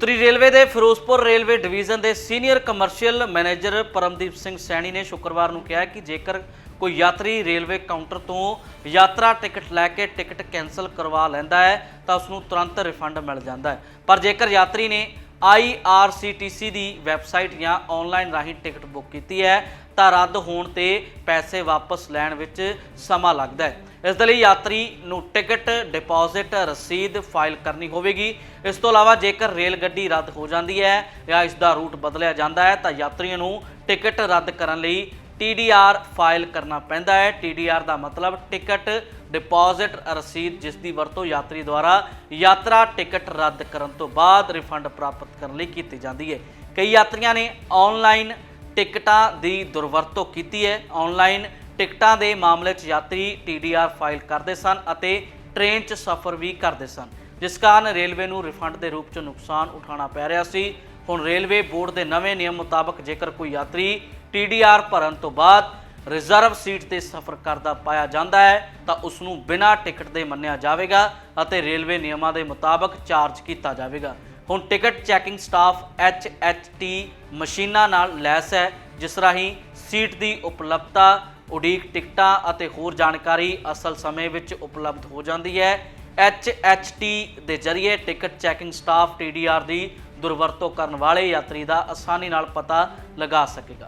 ਉੱਤਰੀ ਰੇਲਵੇ ਦੇ Firozpur railway division ਦੇ senior commercial manager Paramdeep Singh Saini ਨੇ ਸ਼ੁੱਕਰਵਾਰ ਨੂੰ ਕਿਹਾ ਕਿ ਜੇਕਰ ਕੋਈ ਯਾਤਰੀ ਰੇਲਵੇ ਕਾਊਂਟਰ ਤੋਂ ਯਾਤਰਾ ਟਿਕਟ ਲੈ ਕੇ ਟਿਕਟ ਕੈਨਸਲ ਕਰਵਾ ਲੈਂਦਾ ਹੈ, ਤਾਂ ਉਸ ਨੂੰ ਤੁਰੰਤ ਰਿਫੰਡ ਮਿਲ ਜਾਂਦਾ ਹੈ। ਪਰ ਜੇਕਰ ਯਾਤਰੀ ਨੇ IRCTC ਦੀ ਵੈਬਸਾਈਟ ਜਾਂ ਆਨਲਾਈਨ ਰਾਹੀਂ ਟਿਕਟ ਬੁੱਕ ਕੀਤੀ ਹੈ, ਤਾਂ ਰੱਦ ਹੋਣ ਤੇ ਪੈਸੇ ਵਾਪਸ ਲੈਣ ਵਿੱਚ ਸਮਾਂ ਲੱਗਦਾ ਹੈ। ਇਸ ਦੇ ਲਈ ਯਾਤਰੀ ਨੂੰ ਟਿਕਟ, ਡਿਪੋਜ਼ਿਟ, ਰਸੀਦ ਫਾਈਲ ਕਰਨੀ ਹੋਵੇਗੀ। ਇਸ ਤੋਂ ਇਲਾਵਾ ਜੇਕਰ ਰੇਲ ਗੱਡੀ ਰੱਦ ਹੋ ਜਾਂਦੀ ਹੈ ਜਾਂ ਇਸ ਦਾ ਰੂਟ ਬਦਲਿਆ ਜਾਂਦਾ ਹੈ, ਤਾਂ ਯਾਤਰੀਆਂ ਨੂੰ ਟਿਕਟ ਰੱਦ ਕਰਨ ਲਈ TDR ਫਾਈਲ ਕਰਨਾ ਪੈਂਦਾ ਹੈ। TDR ਦਾ ਮਤਲਬ ਟਿਕਟ, ਡਿਪੋਜ਼ਿਟ, ਰਸੀਦ, ਜਿਸ ਦੀ ਵਰਤੋਂ ਯਾਤਰੀ ਦੁਆਰਾ ਯਾਤਰਾ ਟਿਕਟ ਰੱਦ ਕਰਨ ਤੋਂ ਬਾਅਦ ਰਿਫੰਡ ਪ੍ਰਾਪਤ ਕਰਨ ਲਈ ਕੀਤੀ ਜਾਂਦੀ ਹੈ। ਕਈ ਯਾਤਰੀਆਂ ਨੇ ਆਨਲਾਈਨ ਟਿਕਟਾਂ ਦੀ ਦੁਰਵਰਤੋਂ ਕੀਤੀ ਹੈ। ਆਨਲਾਈਨ ਟਿਕਟਾਂ ਦੇ ਮਾਮਲੇ 'ਚ ਯਾਤਰੀ TDR ਫਾਈਲ ਕਰਦੇ ਸਨ ਅਤੇ ਟ੍ਰੇਨ 'ਚ ਸਫ਼ਰ ਵੀ ਕਰਦੇ ਸਨ। ਜਿਸ ਕਾਰਨ ਰੇਲਵੇ ਨੂੰ ਰਿਫੰਡ ਦੇ ਰੂਪ 'ਚ ਨੁਕਸਾਨ ਉਠਾਉਣਾ ਪੈ ਰਿਹਾ ਸੀ। ਹੁਣ ਰੇਲਵੇ ਬੋਰਡ ਦੇ ਨਵੇਂ ਨਿਯਮ ਮੁਤਾਬਕ ਜੇਕਰ ਕੋਈ ਯਾਤਰੀ TDR ਭਰਨ ਤੋਂ ਬਾਅਦ ਰਿਜ਼ਰਵ ਸੀਟ ਤੇ ਸਫ਼ਰ ਕਰਦਾ ਪਾਇਆ ਜਾਂਦਾ ਹੈ, ਤਾਂ ਉਸ ਨੂੰ ਬਿਨਾਂ ਟਿਕਟ ਦੇ ਮੰਨਿਆ ਜਾਵੇਗਾ ਅਤੇ ਰੇਲਵੇ ਨਿਯਮਾਂ ਦੇ ਮੁਤਾਬਕ ਚਾਰਜ ਕੀਤਾ ਜਾਵੇਗਾ। ਹੁਣ ਟਿਕਟ ਚੈਕਿੰਗ ਸਟਾਫ HHT ਮਸ਼ੀਨਾਂ ਨਾਲ ਲੈਸ ਹੈ, ਜਿਸ ਰਾਹੀਂ ਸੀਟ ਦੀ ਉਪਲਬਧਤਾ, ਉਡੀਕ ਟਿਕਟਾਂ ਅਤੇ ਹੋਰ ਜਾਣਕਾਰੀ ਅਸਲ ਸਮੇਂ ਵਿੱਚ ਉਪਲਬਧ ਹੋ ਜਾਂਦੀ ਹੈ। HHT ਦੇ ਜ਼ਰੀਏ ਟਿਕਟ ਚੈਕਿੰਗ ਸਟਾਫ TDR ਦੀ ਦੁਰਵਰਤੋਂ ਕਰਨ ਵਾਲੇ ਯਾਤਰੀ ਦਾ ਆਸਾਨੀ ਨਾਲ ਪਤਾ ਲਗਾ ਸਕੇਗਾ।